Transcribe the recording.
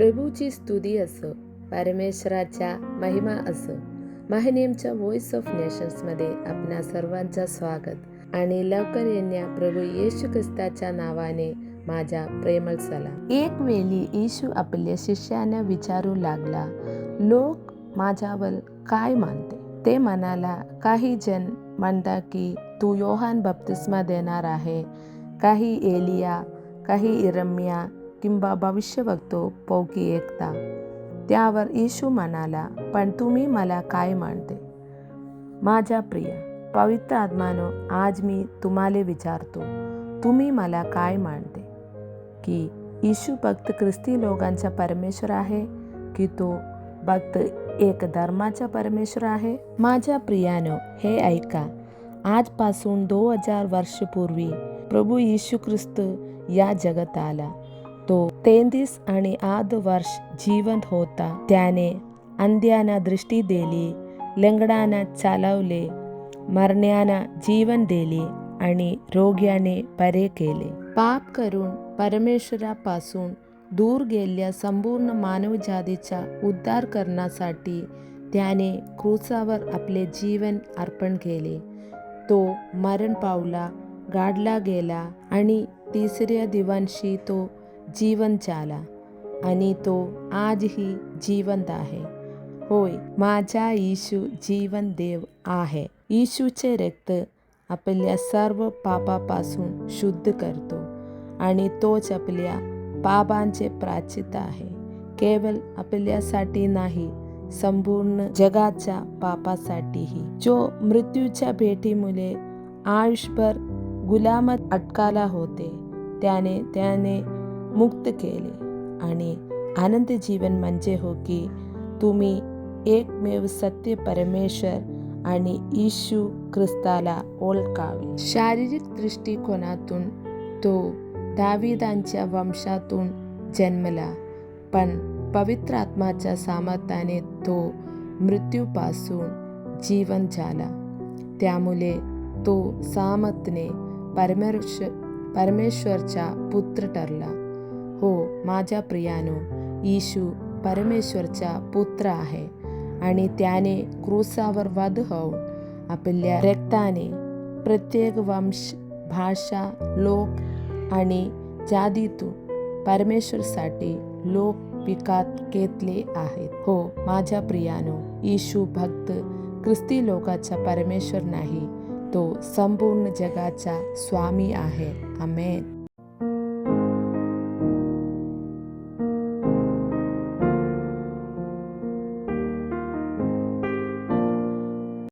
प्रभूची स्तुती असो परमेश्वराच्या महिमा असो. महनेमच्या व्हॉइस ऑफ नेशन्समध्ये आपणा सर्वांचं स्वागत आणि लवकर येण्या प्रभू येशू ख्रिस्ताच्या नावाने माझ्या प्रेमळ चला एक वेळी येशू आपल्या शिष्यांना विचारू लागला लोक माझ्यावर काय मानते? ते म्हणाला काही जण म्हणता की तू योहान बप्तिस्मा देणार आहे काही एलिया काही इरम्या किंवा भविष्य बघतो पौकी एकता. त्यावर येशू म्हणाला पण तुम्ही मला काय मानते? माझ्या प्रिय पवित्र आत्मानो आज मी तुम्हाला विचारतो तुम्ही मला काय मानते? की येशू भक्त ख्रिस्ती लोकांचा परमेश्वर आहे की तो भक्त एक धर्माचा परमेश्वर आहे? माझ्या प्रियानो हे ऐका. आजपासून दोन हजार वर्षपूर्वी प्रभू येशू ख्रिस्त या जगत आला. तेहतीस आणि आद वर्ष जिवंत होता. त्याने अंध्याना दृष्टी दिली लंगडांना चालवले मरण्याना जीवन दिले आणि रोग्याने बरे केले. पाप करून परमेश्वरापासून दूर गेलेल्या संपूर्ण मानवजातीचा उद्धार करण्यासाठी त्याने क्रूसावर आपले जीवन अर्पण केले. तो मरण पावला गाडला गेला आणि तिसऱ्या दिवशी तो जीवन झाला आणि तो आजही जिवंत आहे. होय माझा येशू जीवन देव आहे. येशूचे रक्त आपल्या सर्व पापापासून शुद्ध करतो आणि तोच आपल्या पापांचे प्राचित आहे. केवळ आपल्यासाठी नाही संपूर्ण जगाच्या पापासाठीही. जो मृत्यूच्या भेटीमुळे आयुष्यभर गुलामत अटकाला होते त्याने त्याने मुक्त केले. आणि आनंद जीवन म्हणजे हो की तुम्ही एकमेव सत्य परमेश्वर आणि येशू ख्रिस्ताला ओळखावे. शारीरिक दृष्टिकोनातून तो दाविदांच्या वंशातून जन्मला पण पवित्र आत्माच्या सामर्थ्याने तो मृत्यूपासून जीवन झाला. त्यामुळे तो सामतने परमेश्वर परमेश्वरचा पुत्र ठरला. हो माझ्या प्रियानो येशू परमेश्वरचा पुत्र आहे आणि त्याने क्रूसावर वध होऊन आपल्या रक्ताने प्रत्येक वंश भाषा लोक आणि जादीतून परमेश्वरसाठी लोक विकात घेतले आहेत. हो माझ्या प्रियानो येशू भक्त ख्रिस्ती लोकाचा परमेश्वर नाही तो संपूर्ण जगाचा स्वामी आहे. अमेन